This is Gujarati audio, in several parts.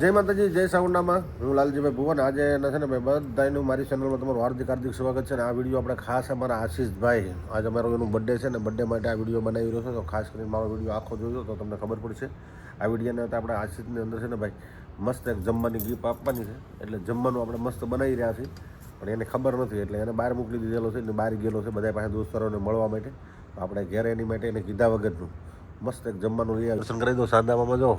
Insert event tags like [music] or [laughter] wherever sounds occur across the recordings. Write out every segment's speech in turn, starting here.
જય માતાજી, જય સાઉન્ડામાં હું લાલજીભાઈ ભુવન. આજે એના છે ને ભાઈ બધાનું મારી ચેનલમાં તમારું હાર્દિક હાર્દિક સ્વાગત છે ને આ વીડિયો આપણે ખાસ અમારા આશીષભાઈ, આજે અમારો એનું બર્થડે છે ને બર્થડે માટે આ વીડિયો બનાવી રહ્યો છે. તો ખાસ કરીને મારો વીડિયો આખો જોજો તો તમને ખબર પડશે. આ વિડીયોને તો આપણે આશીષની અંદર છે ને ભાઈ, મસ્ત એક જમવાની ગીફ આપવાની છે. એટલે જમવાનું આપણે મસ્ત બનાવી રહ્યા છીએ. પણ એને ખબર નથી, એટલે એને બહાર મોકલી દીધેલો છે ને બહાર ગયેલો છે બધા પાસે દોસ્તારોને મળવા માટે. આપણે ઘેરે એની માટે એને કીધા વગરનું મસ્ત એક જમવાનું દર્શન કરી દો સાંધામાં, જો.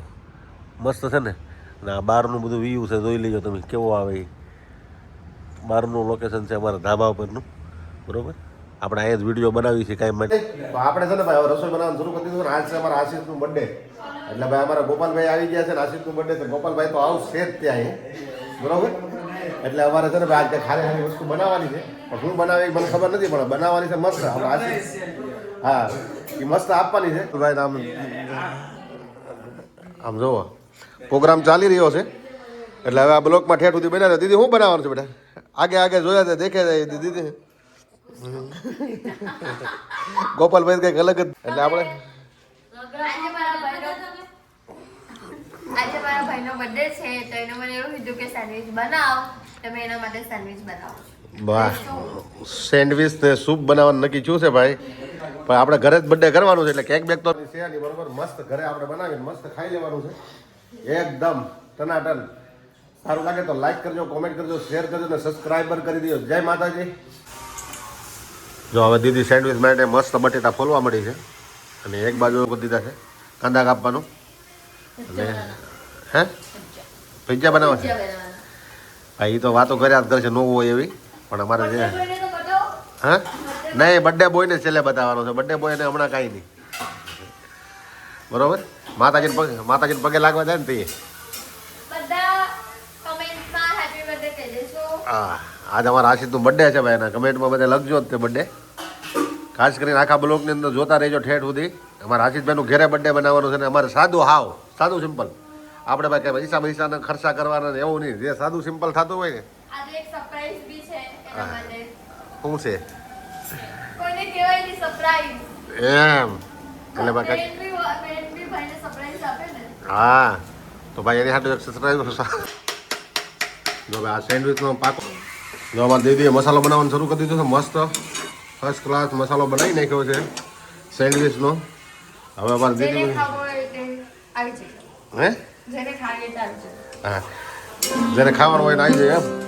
મસ્ત છે ને. અને આ બહારનું બધું વ્યૂ છે, જોઈ લેજો તમે કેવો આવે બહારનું લોકેશન છે અમારા ધાબા ઉપરનું. બરોબર? આપણે અહીંયા જ વીડિયો બનાવી છે કાંઈ માટે આપણે છે ને ભાઈ રસોઈ બનાવવાનું શરૂ કરી દીધું આજે અમારા આશીષનું બર્થડે એટલે ભાઈ, અમારા ગોપાલભાઈ આવી ગયા છે ને, આશીષનું બર્થડે છે. ગોપાલભાઈ તો આવશે જ ત્યાં બરોબર? એટલે અમારે છે ને ભાઈ આજે ખાલી ખાલી વસ્તુ બનાવવાની છે. પણ શું બનાવે મને ખબર નથી, પણ બનાવવાની છે મસ્ત. હા, એ મસ્ત આપવાની છે. ભાઈ આમ આમ જોવો. પ્રોગ્રામ ચાલી રહ્યો છે. એટલે હવે આ બ્લોકમાં ઠેઠ સુધી બનાવ્યો દીદી શું બનાવવાનું છે બેટા? આગે આગે જોયા હતા દેખે દીદી. ગોપાલભાઈ કંઈક અલગ જ એટલે આપણે આજે મારા ભાઈનો આજે મારા ભાઈનો બર્થડે છે તો એને મને એવું કીધું કે સેન્ડવિચ બનાવ. તો એના માટે સેન્ડવિચ બનાવું વાહ. સેન્ડવિચ ને સૂપ બનાવવાનું નક્કી થયું છે ભાઈ. પણ આપણે ઘરે જ બર્થડે કરવાનું છે એટલે કેક બેક તો છે બરોબર મસ્ત ઘરે આપણે બનાવીને મસ્ત ખાઈ લેવાનું છે. એકદમ ટનાટન. સારું લાગે તો લાઈક કરજો કોમેન્ટ કરજો શેર કરજો ને સબસ્ક્રાઈબર કરી દો જય માતાજી. જો હવે દીદી સેન્ડવિચ માટે મસ્ત બટેટા ફોલવા મળી છે. અને એક બાજુ દીધા છે. કાંદા કાપવાનું. અને હે? પિજ્જા બનાવવા છે? હા એ તો વાતો કર્યા જ કરશે નવું હોય એવી. પણ અમારે જે. હા? નહીં બર્થડે બોયને છેલ્લે બતાવવાનો છે. બર્થડે બોયને હમણાં કાંઈ નહીં. બરોબર? માતાજીને પગે માતાજીને પગે લાગવા જાય ને તે. હા આજે અમારા આશિષનું બર્થડે છે ભાઈ એના કમેન્ટમાં બધા લખજો તે બર્થડે ખાસ કરીને આખા બ્લોકની અંદર જોતા રહેજો ઠેઠ સુધી. અમારા આશિષભાઈનું ઘેરે બર્થડે બનાવવાનું છે ને અમારે સાદું હાવ સાદું સિમ્પલ આપણે ભાઈ કઈ પૈસા પૈસાને ખર્ચા કરવાના ને એવું નહીં. જે સાદું સિમ્પલ થતું હોય ને. શું છે? એમ. એટલે ભાઈ હા. તો ભાઈ એની સાથે સબસ્ક્રાઈબ જો ભાઈ આ સેન્ડવિચનો પાકો. જો અમારા દીદીએ મસાલો બનાવવાનું શરૂ કરી દીધો છે મસ્ત. ફર્સ્ટ ક્લાસ મસાલો બનાવી નાખ્યો છે સેન્ડવિચનો હવે અમારી દીદી હા. જેને ખાવાનું હોય ને આવી જાય એમ.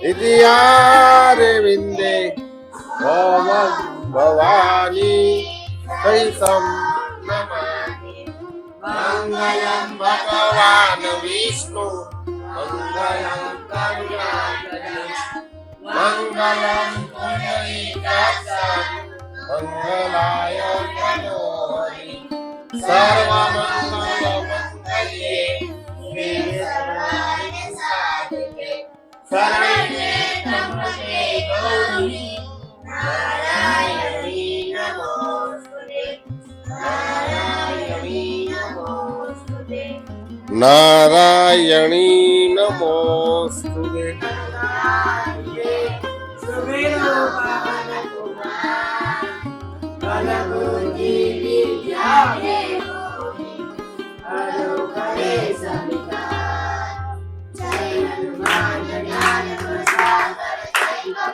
વિદ્યારવિંદે ભવમ ભવાની કૈસમ નમામિ મંગલમ ભગવાન વિષ્ણુ મંગલમ કરુણાકરે મંગલમ પુંડરીકાક્ષ મંગલાય તનોહરિ સર્વમંગલ സർവമംഗളമംഗല്യേ സർവായ സാധികേ ശരണേ ത്രംബകേ ഗൗരി നാരായണീ നമോസ്തുതേ നാരായണീ നമോസ്തുതേ നാരായണീ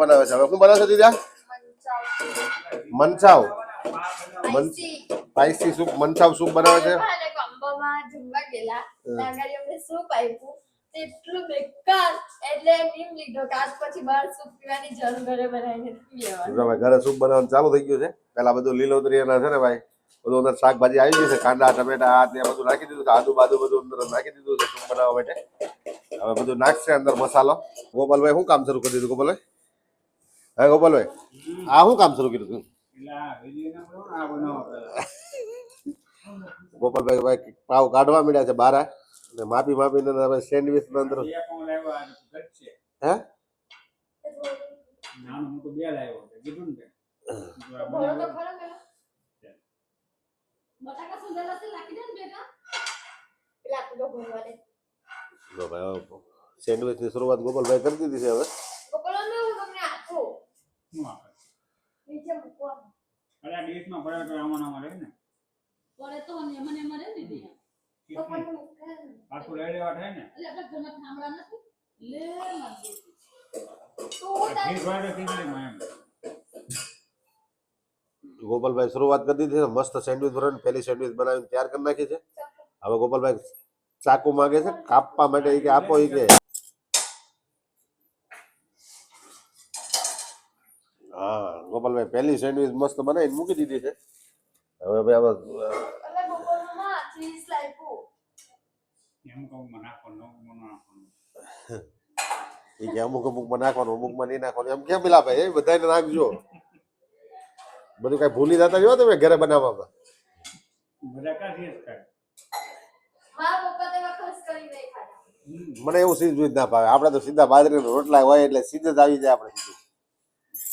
બનાવે છે? હવે શું બનાવે છે દીદા manchow spicy soup manchow soup બનાવે છે? અને જમવા ગયેલા. ત્યાં અમને સૂપ આપ્યું. એટલું બેકાર. એટલે એમ લીધો કે આજ પછી બહાર સૂપ પીવાની જરૂર ઘરે બનાવીને પી લેવાનું ભાઈ ઘરે સૂપ બનાવવાનું ચાલુ થઈ ગયું છે. પેલા બધું લીલોતરી એના છે ને ભાઈ બધું અંદર શાકભાજી આવી ગઈ છે. કાંદા ટમેટા આ તે બધું નાખી દીધું છે. આદુ બાદુ બધું અંદર નાખી દીધું છે સૂપ બનાવવા માટે. હવે બધું નાખશે અંદર મસાલો. ગોપાલભાઈ શું કામ શરૂ કરી દીધું ગોપાલભાઈ? હે ગોપાલભાઈ આ શું કામ શરૂ કર્યું તું? ગોપાલભાઈ ભાઈ પાવ કાઢવા મળ્યા છે બારા. અને માપી માપીને હવે સેન્ડવિચ અંદર હે? સેન્ડવિચ ને ને શરૂઆત ગોપાલભાઈ કરી દીધી છે હવે ગોપાલો ને હું તમને આપું શું આપે? નીચે મૂકવા અરે આ ડીશમાં પડે તો આમાં આમાં રહે ને? પડે તો મને મને મને દીધી તો પણ મૂકે લઈ લેવા થાય ને? એટલે આપણે ઘરમાં થાંભલા નથી. લે મારી તું તાર ખીર ભાઈ તો ખીચડીમાં એમ? ગોપાલભાઈ શરૂઆત કરી દીધી છે મસ્ત સેન્ડવિચ ભરવાની પહેલી સેન્ડવિચ બનાવીને તૈયાર કરી નાખી છે. હવે ગોપાલભાઈ ચાકુ માંગે છે કાપવા માટે કે આપો એ કે. હા ગોપાલભાઈ પહેલી સેન્ડવિચ મસ્ત બનાવીને મૂકી દીધી છે. હવે ભાઈ અમુક કે અમુક અમુકમાં નાખવાનું અમુકમાં નહીં નાખવાનું. એમ કેમ પેલા ભાઈ? એ બધાને નાખજો બધું કઈ ભૂલી જતા જો તમે ઘરે બનાવવામાં. મને એવું સીધું જ ના ભાવે. આપણે તો સીધા બાજરીના રોટલા હોય એટલે સીધે જ આવી જાય આપણે સીધું.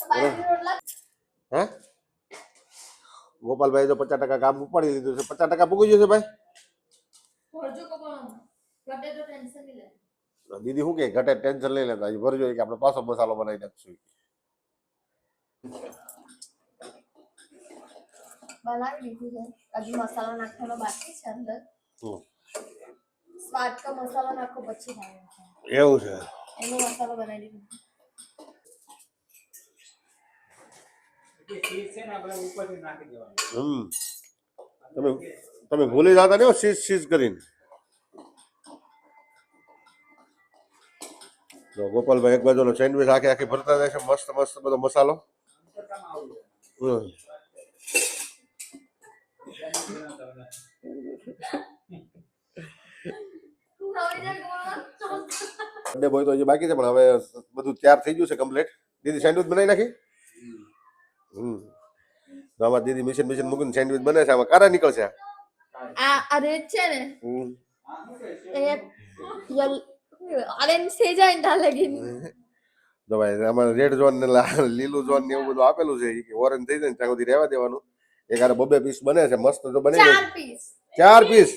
હે ગોપાલભાઈ તો પચાસ ટકા કામ ઉપાડી લીધું છે પચાસ ટકા પૂગી ગયું છે ભાઈ ભરજો કપડામાં ઘટે તો ટેન્શન નહીં લે દીદી શું કે ઘટે ટેન્શન લઈ લેતા હજી ભરજો કે આપણે પાછો મસાલો બનાવી નાખશું બનાવી દીધું છે હજી મસાલો નાખવાનો બાકી છે અંદર હમ. સ્વાદ કા મસાલો નાખો પછી થાય એવું છે એનો મસાલો બનાવી દીધો એટલે ખીર છે ને આપણે ઉપરથી નાખી દેવાની હમ તમે તમે ભૂલી જતા ને સીઝ સીઝ કરીને જો ગોપાલભાઈ એક બાજુનો સેન્ડવિચ આખી આખી ભરતા જાય છે મસ્ત મસ્ત બધો મસાલો હમ. તું નવરી જાય ગોળા બર્થડે બોય તો હજી બાકી છે પણ હવે બધું તૈયાર થઈ ગયું છે કમ્પ્લીટ દીદી સેન્ડવિચ બનાવી નાખી? હમ. તો દીદી મિશન મિશન મૂકીને સેન્ડવિચ બને છે. આમાં કારા નીકળશે? આ આ રેડ છે ને. હમ. ઓરેન્જ થઈ જાય ને ત્યાં લગી તો ભાઈ અમારે રેડ ઝોન ને લીલું ઝોન ને એવું બધું આપેલું છે. કે ઓરેન્જ થઈ જાય ને ત્યાં સુધી રહેવા દેવાનું. એક આરે બબે પીસ બને છે. મસ્ત તો બની ચાર પીસ ચાર પીસ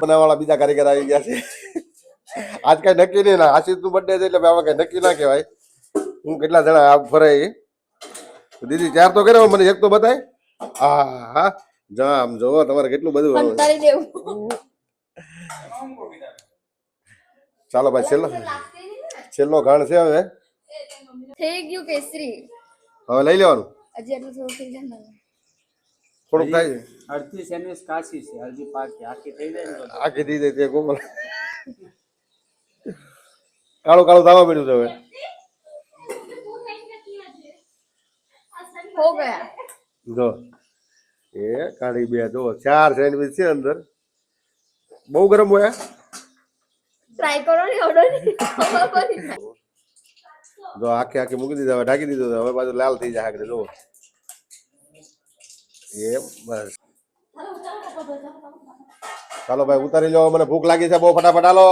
બનાવવાળા બીજા કારીગર આવી ગયા છે. આજ કઈ નક્કી નહીં ના. આશીષનું બર્થડે છે એટલે ભાઈ આમાં કઈ નક્કી ના કહેવાય. હું કેટલા જણા આ ફરે ઈ. દીદી ચાર તો કર્યો મને એક તો બતાય. હા હા જા આમ જોવો તમારે કેટલું બધું આવે. કંટાળી દેવું આમાં મૂકો બીજા ચાલો ભાઈ છેલ્લો લાગતી નહીં ને છેલ્લો ઘાણ છે હવે. થઈ ગયું કેસરી. હવે લઈ લેવાનું. હજી એટલું થોડું થઈ જાય ને. થોડુંક થાય. અડધી સેન્ડવિચ કાચી છે. અડધી પાકી. આખી થઈ જાય ને તો આખી થઈ જાય તે કોમલ. કાળું કાળું થવા પડ્યું છે હવે. જો. એ કાઢી બે જો ચાર સેન્ડવિચ છે અંદર. બહુ ગરમ હોય ટ્રાય કરો ને ઓર્ડર. જો આખી આખી મૂકી દીધા હવે ઢાંકી દીધું હવે પાછું લાલ થઈ જાય આગળ જો એ બસ. ચાલો ભાઈ ઉતારી લો. મને ભૂખ લાગી છે. બહુ ફટાફટ હાલો.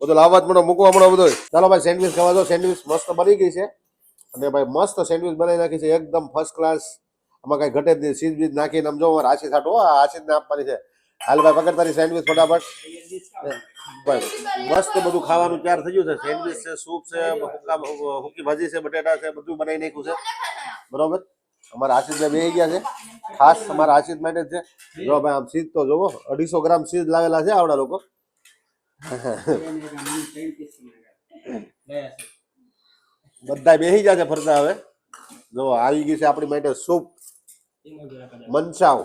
બધું લાવવા જ મને મૂકવા મળો બધું. ચાલો ભાઈ, સેન્ડવિચ ખાવા દો. સેન્ડવિચ મસ્ત બની ગઈ છે. અને ભાઈ, મસ્ત સેન્ડવિચ બનાવી નાખી છે. એકદમ ફર્સ્ટ ક્લાસ આમાં કઈ ઘટે જ નહીં. સીઝ બીજ નાખીને આમ જો મારે આશી સાટો આશીષ ને આપવાની છે. હાલ ભાઈ પકડ તારી સેન્ડવિચ ફટાફટ. મસ્ત બધું ખાવાનું તૈયાર થઈ ગયું છે. સેન્ડવિચ છે, સૂપ છે હુકી ભાજી છે, બટેટા છે, બધું બનાવી નાખ્યું છે. બરોબર? અમારા આશીષભાઈ બે ગયા છે. ખાસ અમારા આશીષ માટે જ છે. જો ભાઈ, આમ સીધ તો જોવો, અઢીસો ગ્રામ સીધ લાવેલા છે આવડા લોકો. બધા બેસી ગયા છે ફરતા હવે. જો આવી ગઈ છે આપણી માટે સૂપ. મનસાવ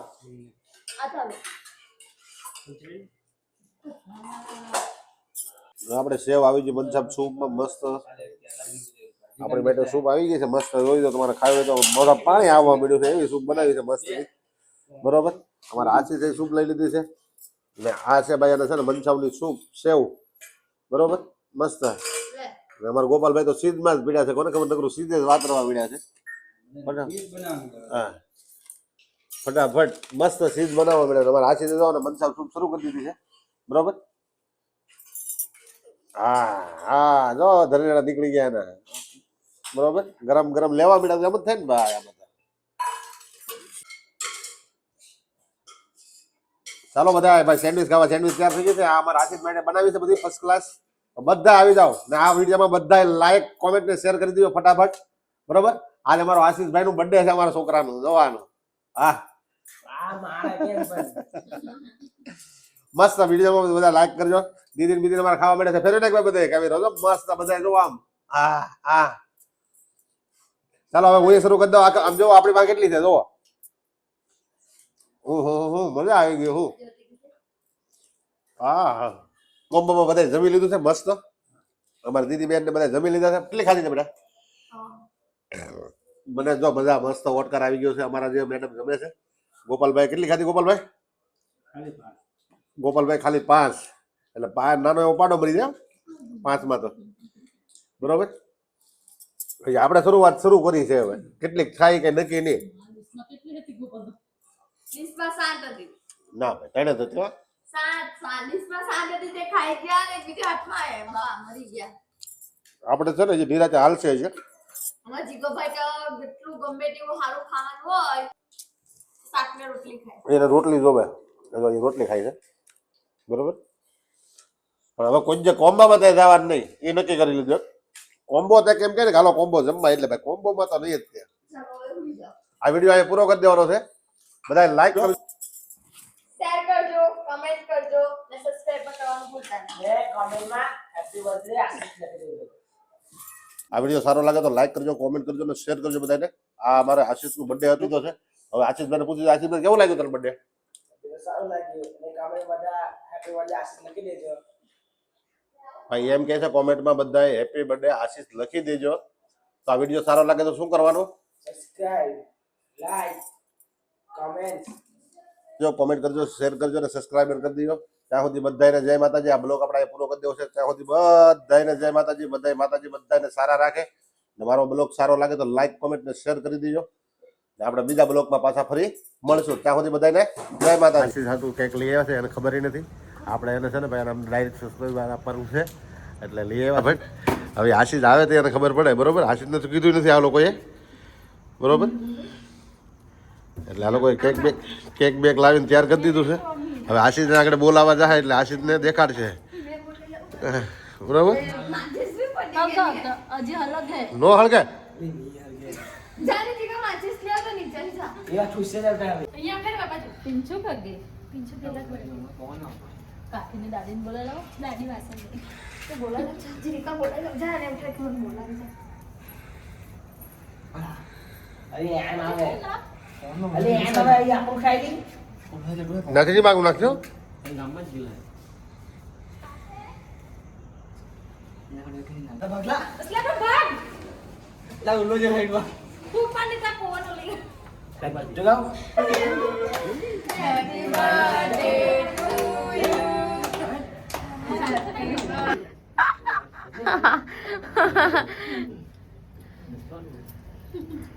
આપણે સેવ આવી ગઈ મનસાબ સૂપમાં મસ્ત. આપણી માટે સૂપ આવી ગઈ છે મસ્ત. જોઈ દો તમારે ખાવી તો મોઢા પાણી આવવા મળ્યું છે. એવી સૂપ બનાવી છે મસ્ત બરોબર? અમારા આશીષે સૂપ લઈ લીધી છે. ને આ છે ભાઈ અને છે ને મનસાવની સૂપ સેવ. બરોબર? મસ્ત. ને અમારા ગોપાલભાઈ તો સીધમાં જ પીડ્યા છે. કોને ખબર? નકરું સીધે જ વાતરવા પીડ્યા છે. હા. ફટાફટ મસ્ત સીધ બનાવવા મળે તમારે આશી જાઓ ને મનસાવ સૂપ શરૂ કરી દીધી છે. બરોબર? હા હા જો ધરેડા નીકળી ગયા ને. બરોબર? ગરમ ગરમ લેવા મળ્યા એમ જ થાય ને ભાઈ આ ચાલો બધા ભાઈ સેન્ડવિચ ખાવા સેન્ડવિચ તૈયાર થઈ ગઈ છે. આ અમારા આશીષ મેડે બનાવી છે બધી ફર્સ્ટ ક્લાસ બધા આવી જાઓ ને આ વિડીયોમાં બધા લાઈક કોમેન્ટ ને શેર કરી દીધો ફટાફટ. બરોબર? આજે અમારો આશીષભાઈ નું બર્થડે છે અમારા છોકરાનું જોવાનું. હા. મસ્ત વિડીયોમાં બધા લાઈક કરજો. દીદી બીદી અમારે ખાવા મળે છે. ફેરવી નાખવા બધા કાવી રોજો મસ્ત બધા જો આમ. હા હા. ચાલો હવે હું શરૂ કરી દઉં. આમ જો આપણી પાસે કેટલી છે જો હું હું હું મજા આવી ગઈ હું. હા હા. કોમ્બોમાં બધા જમી લીધું છે મસ્ત. અમારી દીદી બેન ને બધા જમી લીધા છે. કેટલી ખાધી છે બેટા મને જો મજા મસ્ત ઓટકાર આવી ગયો છે અમારા જે મેડમ જમે છે. ગોપાલભાઈ કેટલી ખાધી ગોપાલભાઈ? ગોપાલભાઈ ખાલી પાંચ. એટલે પાંચ નાનો એવો પાડો મળી જાય. પાંચમાં તો. બરોબર? આપણે શરૂઆત શરૂ કરી છે હવે. કેટલીક થાય કે નક્કી નહીં? ના ભાઈ તેને તો આપણે છે ને જે નિરાતે હાલશે છે અમારા જીગોભાઈ તો જેટલું ગમે તેવું સારું ખાવાનું હોય શાક ને રોટલી ખાય. એને રોટલી જોવે. રોટલી ખાય છે. બરોબર? પણ હવે કોઈ જે કોમ્બામાં ત્યાં જવાનું નહીં. એ નક્કી કરી લીધું કોમ્બો ત્યાં કેમ કે ને હાલો કોમ્બો જમવા એટલે ભાઈ કોમ્બોમાં તો નહીં જ આ વીડિયો અહીંયા પૂરો કરી દેવાનો છે. બધા લાઈક કરો શેર કરજો કમેન્ટ કરજો ને સબસ્ક્રાઇબ કરવાનું ભૂલતા નહીં આ વીડિયો સારો લાગે તો લાઈક કરજો કોમેન્ટ કરજો અને શેર કરજો બધાને આ અમારે આશીષનું બર્થડે હતું તો છે. હવે આશીષભાઈને પૂછ્યું આશીષભાઈ કેવું લાગ્યું તને બર્થડે સારું લાગ્યું. અને કામે બધા હેપી બર્થડે આશીષ લખી દેજો. ભાઈ એમ કહે છે કોમેન્ટમાં બધાએ હેપી બર્થડે આશીષ લખી દેજો. તો આ વીડિયો સારો લાગે તો શું કરવાનું? સબસ્ક્રાઇબ લાઈક કમેન્ટ જો કોમેન્ટ કરજો શેર કરજો અને સબસ્ક્રાઈબર કરી દેજો ત્યાં સુધી બધાને જય માતાજી. આ બ્લોગ આપણે પૂરો કરી દેવો છે. ત્યાં સુધી બધાને જય માતાજી બધા માતાજી બધાને સારા રાખે. ને મારો બ્લોગ સારો લાગે તો લાઈક કોમેન્ટ ને શેર કરી દેજો. આપણે બીજા બ્લોગમાં પાછા ફરી મળશું. ત્યાં સુધી બધાને જય માતાજી. હતું કંઈક લઈ આવ્યા છે, એને ખબર નથી. આપણે એને છે ને ભાઈ, આમ ડાયરેક્ટ સબસ્ક્રાઈબર આપવાનું છે. એટલે લઈ આવ્યા ભટ્ટ હવે આશીષ આવે તો એને ખબર પડે, બરોબર? આશીષને તો કીધું નથી આ લોકોએ. બરોબર? એટલે આ લોકોએ કેક બેક કેક બેક લાવીને તૈયાર કરી દીધું છે. હવે આશિષને આગળ બોલાવા જાય એટલે આશિષને દેખાડશે. બરાબર? નો હળગે. અરે એમ આવે. આપણું ખાઈ නැතිජ බං උනක් නෝ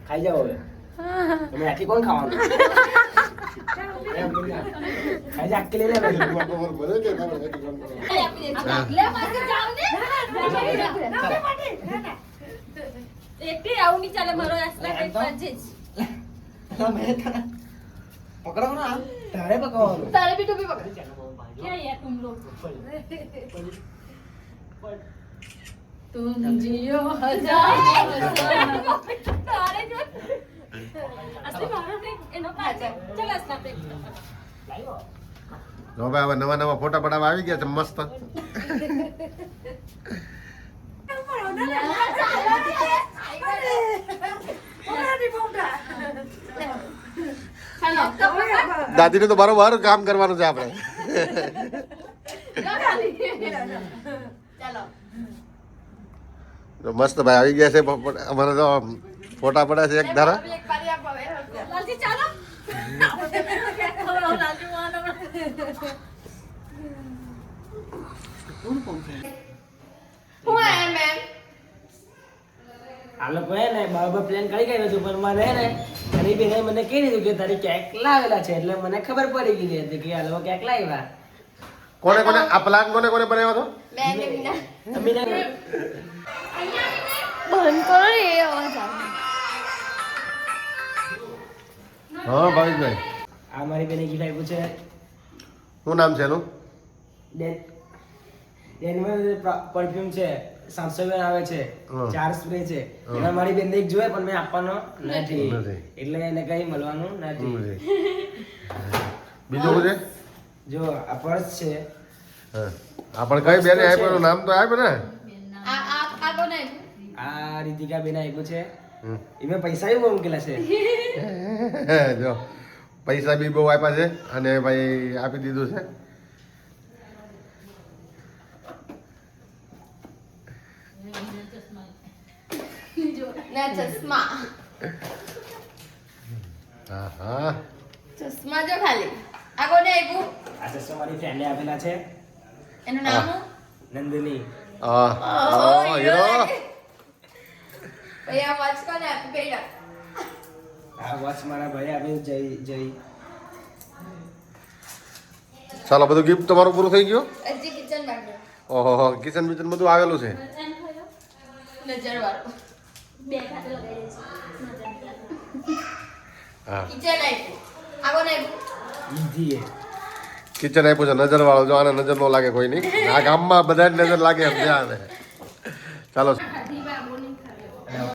खाई जाओ you. ખાઈ જાઓ હવે તમે આટલી કોણ ખાવાનું એમ બોલી ના. ખાઈ જા આટલી લઈ લે ભાઈ. લે, મારે જાવ ને. ના, માટે. ના, ના. એકટી આવું નહીં ચાલે મારો આસલા કંઈક વાંચે જ. લા, મેં તને પકડો ને આમ. તારે પકડવાનું તારે બી ટોપી પકડ. क्या यार तुम लोग तुम जियो हजार તારે જો. હવે હવે નવા નવા ફોટા પડાવવા આવી ગયા છે, મસ્ત. દાદીને તો બરોબર કામ કરવાનું છે આપણે. મસ્ત ભાઈ આવી ગયા છે, અમારે તો ફોટા પડે છે એક ધારા. આ લોકો હે ને પ્લાન કરી ગયેલો છું પણ મારે ને ઘણી બેને મને કહી દીધું કે તારી ક્યાંક લાવેલા છે એટલે મને ખબર પડી ગઈ હતી કે આ ક્યાંક લાવ્યા. કોને કોને? આ પ્લાન કોને કોને બનાવ્યો હતો? મેં બંધ હા ભાવિકભાઈ આ મારી બેને ગીત આપ્યું છે. શું નામ છે એનું? ડેન ડેનમાં પરફ્યુમ છે સાતસો ગ્રામ આવે છે ચાર સ્પ્રે છે. એના એમાં મારી બેનને એક જોઈએ પણ મેં આપવાનો નથી. એટલે એને કઈ મળવાનું નથી? [laughs] બીજું શું છે? જો આ પર્સ છે. હા. પણ કઈ બેને આપ્યું નામ તો આપ્યું ને? આ આ આ કોને આ રીતિકા બેન આપ્યું છે. એમાં પૈસા બહુ મૂકેલા છે. જો પૈસા બી બહુ આપ્યા છે અને ભાઈ આપી દીધું છે. ચશ્મા. હા હા ચશ્મા જો ખાલી. આ કોને આપ્યું? આ ચશ્મા મારી ફ્રેન્ડે આપેલા છે. એનું નામ શું? નંદિની. આ વોચ કોને આ વોચ મારા ભાઈ આપ્યું જય જય. ચાલો બધું ગિફ્ટ તમારું પૂરું થઈ ગયું? ઓહો કિચન બિચન બધું આવેલું છે? કિચન આપ્યું છે. નજર વાળો જો આને નજર ન લાગે કોઈ નહીં આ ગામમાં બધા જ નજર લાગે આને ચાલો.